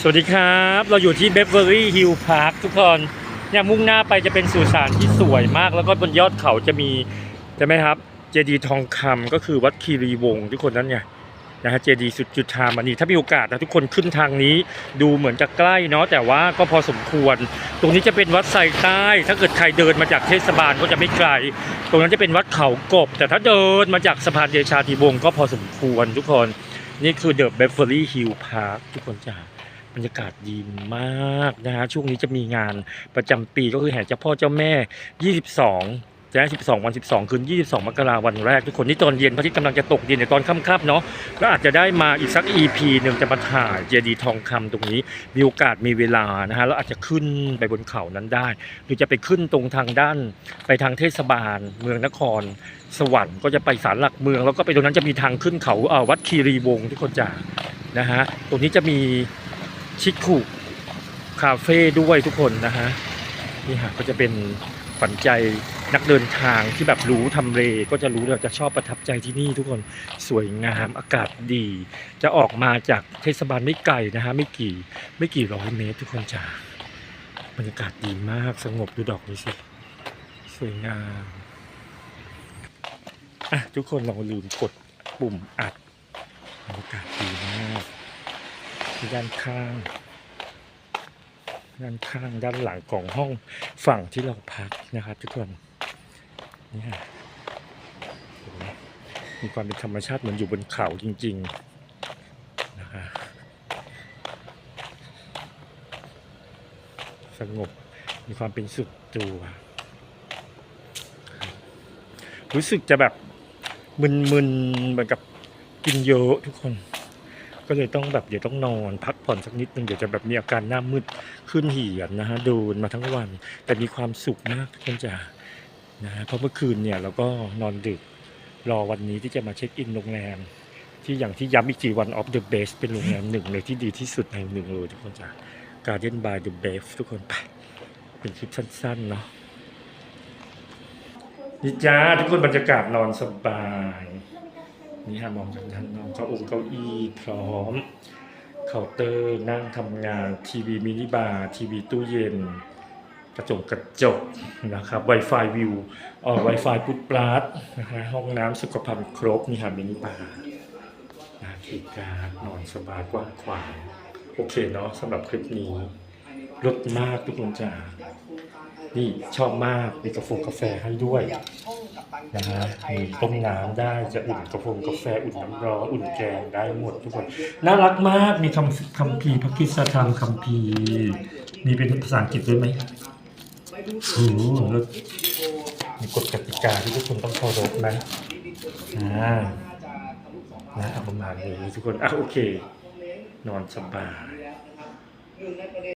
สวัสดีครับ เราอยู่ที่เบเวอรี่ฮิลพาร์คทุกคนเนี่ยมุ่งหน้าไปจะเป็นสุสานที่สวยมาก แล้วก็บนยอดเขาจะมีใช่ไหมครับ เจดีทองคำก็คือวัดคีรีวงศ์ทุกคนนั่นไงนะฮะเจดีสุดจุดธามณีถ้ามีโอกาสนะทุกคนขึ้นทางนี้ดูเหมือนจะใกล้เนาะแต่ว่าก็พอสมควร ตรงนี้จะเป็นวัดไซใต้ ถ้าเกิดใครเดินมาจากเทศบาลก็จะไม่ไกล ตรงนั้นจะเป็นวัดเขากบ แต่ถ้าเดินมาจากสะพานเดชาธิวงศ์ก็พอสมควรทุกคน นี่คือเดอะเบเวอรี่ฮิลพาร์คทุกคนจ้า บรรยากาศดีมากนะฮะช่วงนี้จะมีงานประจำปีก็คือแห่เจ้าพ่อเจ้าแม่ 22จะ12 วัน 12 คืน 22 มกราวันแรกทุกคนนี่ตอนเย็นพระอาทิตย์กำลังจะตกดินในตอนค่ำๆเนาะแล้วอาจจะได้มาอีกสัก EP หนึ่งจะมาถ่ายเจดีย์ทองคำตรงนี้ มีโอกาสมีเวลานะฮะแล้วอาจจะขึ้นไปบนเขานั้นได้ หรือจะไปขึ้นตรงทางด้านไปทางเทศบาล เมืองนคร สวรรค์ก็จะไปศาลหลักเมือง แล้วก็ไปตรงนั้นจะมีทางขึ้นเขาเอ่อวัดคีรีวงศ์ทุกคนจ้านะฮะตรงนี้จะมี ชิคคุคาเฟ่ด้วยทุกคนนะฮะนี่ฮะก็จะเป็นฝันใจนักเดินทางที่แบบรู้ทำเลก็จะรู้เราจะชอบประทับใจที่นี่ทุกคนสวยงามอากาศดี จะออกมาจากเทศบาลไม่ไกลนะฮะไม่กี่ไม่กี่ร้อยเมตรทุกคนจ้าบรรยากาศดีมากสงบดูดอกนี้สิสวยงามอะทุกคนเราลืมกดปุ่มอัดบรรยากาศดีมาก ด้านข้าง ด้านข้างด้านหลังของห้องฝั่งที่เราพักนะครับทุกคนนี่มมีความเป็นธรรมชาติเหมือนอยู่บนเขาจริงๆนะฮะสงบมีความเป็นสุดตัว รู้สึกจะแบบมึนๆเหมือนกับกินเยอะทุกคน ก็เลยต้องแบบเดี๋ยวต้องนอน พักผ่อนสักนิดนึงเดี๋ยวจะแบบมีอาการหน้ามืดขึ้นเหี่ยนนะฮะโดนมาทั้งวัน แต่มีความสุขมากทุกคนจ้ะนะเพราะเมื่อคืนเนี่ยเราก็นอนดึกรอวันนี้ที่จะมาเช็คอินโรงแรม ที่อย่างที่ย้ำอีกที one of the best เป็นโรงแรมหนึ่งเลยที่ดีที่สุดแห่งหนึ่งเลยทุกคนจ้ะ Garden by the Best ทุกคนไปเป็นคลิปสั้นๆเนาะนี่จ้าทุกคนบรรยากาศนอนสบาย นี่ฮะมองจากด้านนอกเก้าองเก้าอี้พร้อมเคาน์เตอร์นั่งทำงานทีวีมินิบาร์ทีวีตู้เย็น กระจกกระจกนะครับ Wi-Fi วิวเอ่อ Wi-Fi พุทปลาสนะฮะห้องน้ำสุขภัณฑ์ครบนี่ฮะมินิบาร์นะคีการดนอนสบายกว้างขวางโอเคเนาะสำหรับคลิปนี้รสมากทุกคนจ้านี่ชอบมากมีกาแฟกาแฟให้ด้วย นะฮะมีต้มน้ำได้จะอุ่นกาแฟกาแฟอุ่นน้ำร้อนอุ่นแกงได้หมดทุกคนน่ารักมากมีคำคำพีร์พระคริสตธรรมคำพีร์มีเป็นภาษาอังกฤษด้วยไหมโอ้โหแล้วมีกฎกติกาที่ทุกคนต้องเคารพนะอ่านะเอาประมาณนี้ทุกคนอะโอเค นอนสบาย